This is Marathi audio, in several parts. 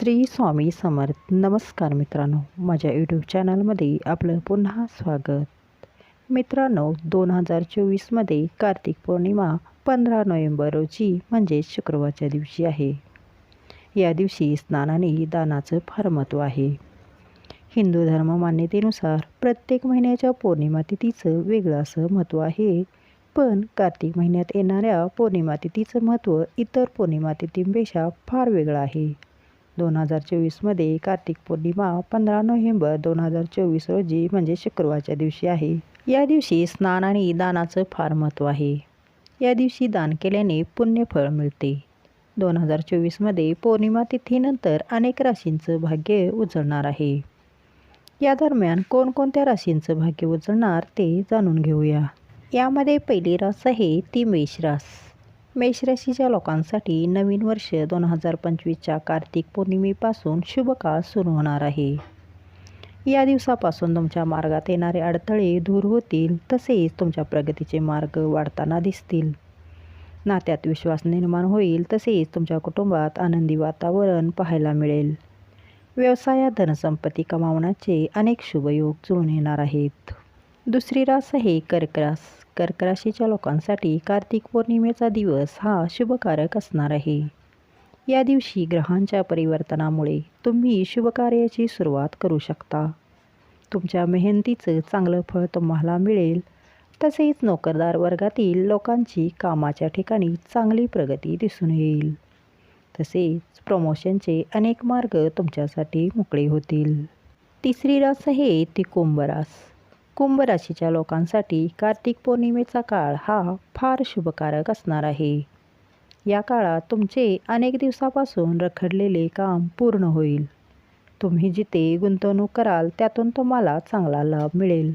श्री स्वामी समर्थ. नमस्कार मित्रांनो. माझ्या यूट्यूब चॅनलमध्ये आपलं पुन्हा स्वागत. मित्रांनो दोन हजार चोवीसमध्ये कार्तिक पौर्णिमा पंधरा नोव्हेंबर रोजी म्हणजेच शुक्रवारच्या दिवशी आहे. या दिवशी स्नानाने दानाचं फार महत्त्व आहे. हिंदू धर्म मान्यतेनुसार प्रत्येक महिन्याच्या पौर्णिमा तिथीचं वेगळं असं महत्त्व आहे. पण कार्तिक महिन्यात येणाऱ्या पौर्णिमा तिथीचं महत्त्व इतर पौर्णिमा तिथींपेक्षा फार वेगळं आहे. दोन हजार चोवीसमध्ये कार्तिक पौर्णिमा पंधरा नोव्हेंबर दोन हजार चोवीस रोजी म्हणजे शुक्रवारच्या दिवशी आहे. या दिवशी स्नान आणि दानाचं फार महत्त्व आहे. या दिवशी दान केल्याने पुण्यफळ मिळते. दोन हजार चोवीसमध्ये पौर्णिमा तिथीनंतर अनेक राशींचं भाग्य उजळणार आहे. या दरम्यान कोणकोणत्या राशींचं भाग्य उजळणार ते जाणून घेऊया. यामध्ये पहिली रास आहे ती मेष रास. मेषराशीच्या लोकांसाठी नवीन वर्ष दोन हजार पंचवीसच्या कार्तिक पौर्णिमेपासून शुभकाळ सुरू होणार आहे. या दिवसापासून तुमच्या मार्गात येणारे अडथळे दूर होतील तसेच तुमच्या प्रगतीचे मार्ग वाढताना दिसतील. नात्यात विश्वास निर्माण होईल तसेच तुमच्या कुटुंबात आनंदी वातावरण पाहायला मिळेल. व्यवसायात धनसंपत्ती कमावण्याचे अनेक शुभयोग जुळून येणार आहेत. दुसरी रास आहे कर्क रास कर्क राशीच्या लोकांसाठी कार्तिक पौर्णिमेचा दिवस हा शुभकारक असणार आहे. या दिवशी ग्रहांच्या परिवर्तनामुळे तुम्ही शुभकार्याची सुरुवात करू शकता. तुमच्या मेहनतीचं चांगलं फळ तुम्हाला मिळेल. तसेच नोकरदार वर्गातील लोकांची कामाच्या ठिकाणी चांगली प्रगती दिसून येईल. तसेच प्रमोशनचे अनेक मार्ग तुमच्यासाठी मोकळे होतील. तिसरी रास आहे ती कुंभ रास कुंभ राशीच्या लोकांसाठी कार्तिक पौर्णिमेचा काळ हा फार शुभकारक असणार आहे. या काळात तुमचे अनेक दिवसापासून रखडलेले काम पूर्ण होईल. तुम्ही जिथे गुंतवणूक कराल त्यातून तुम्हाला चांगला लाभ मिळेल.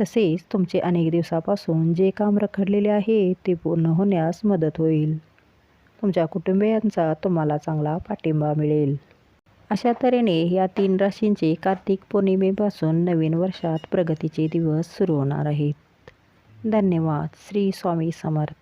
तसेच तुमचे अनेक दिवसापासून जे काम रखडलेले आहे ते पूर्ण होण्यास मदत होईल. तुमच्या कुटुंबियांचा तुम्हाला चांगला पाठिंबा मिळेल. अशा तऱ्हेने या तीन राशींचे कार्तिक पौर्णिमेपासून नवीन वर्षात प्रगतीचे दिवस सुरू होणार आहेत. धन्यवाद. श्री स्वामी समर्थ.